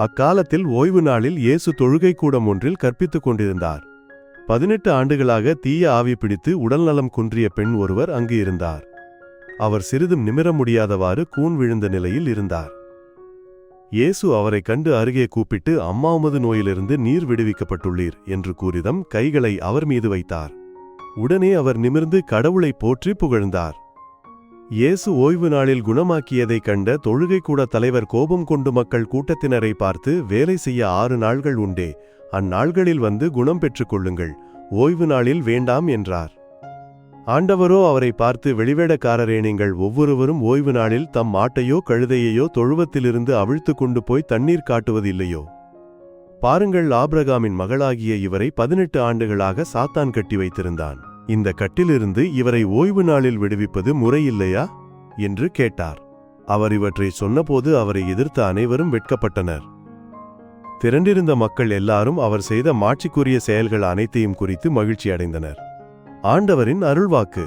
அக்காலத்தில் ஓய்வு நாளில் இயேசு தொழுகை கூடம் ஒன்றில் கற்பித்துக் கொண்டிருந்தார். பதினெட்டு ஆண்டுகளாக தீய ஆவி பிடித்து உடல்நலம் குன்றிய பெண் ஒருவர் அங்கு இருந்தார். அவர் சிறிதும் நிமிர முடியாதவாறு கூன் விழுந்த நிலையில் இருந்தார். இயேசு அவரைக் கண்டு அருகே கூப்பிட்டு அம்மாவுமது நோயிலிருந்து நீர் விடுவிக்கப்பட்டுள்ளீர் என்று கூறிதம் கைகளை அவர் மீது வைத்தார். உடனே அவர் நிமிர்ந்து கடவுளை போற்றி புகழ்ந்தார். இயேசு ஓய்வு நாளில் குணமாக்கியதைக் கண்ட தொழுகைக்கூட தலைவர் கோபம் கொண்டு மக்கள் கூட்டத்தினரை பார்த்து வேலை செய்ய ஆறு நாள்கள் உண்டே அந்நாள்களில் வந்து குணம் பெற்றுக் கொள்ளுங்கள் ஓய்வு நாளில் வேண்டாம் என்றார். ஆண்டவரோ அவரை பார்த்து வெளிவேடக்காரரே நீங்கள் ஒவ்வொருவரும் ஓய்வு நாளில் தம் மாட்டையோ கழுதையையோ தொழுவத்திலிருந்து அவிழ்த்து கொண்டு போய் தண்ணீர் காட்டுவதில்லையோ? பாருங்கள் ஆப்ரகாமின் மகளாகிய இவரை பதினெட்டு ஆண்டுகளாக சாத்தான் கட்டி வைத்திருந்தான். இந்த கட்டிலிருந்து இவரை ஓய்வு நாளில் விடுவிப்பது முறையில்லையா? என்று கேட்டார். அவர் இவற்றை சொன்னபோது அவரை எதிர்த்த அனைவரும் வெட்கப்பட்டனர். திரண்டிருந்த மக்கள் எல்லாரும் அவர் செய்த மாட்சிக்குரிய செயல்கள் அனைத்தையும் குறித்து மகிழ்ச்சி அடைந்தனர் ஆண்டவரின் அருள்வாக்கு.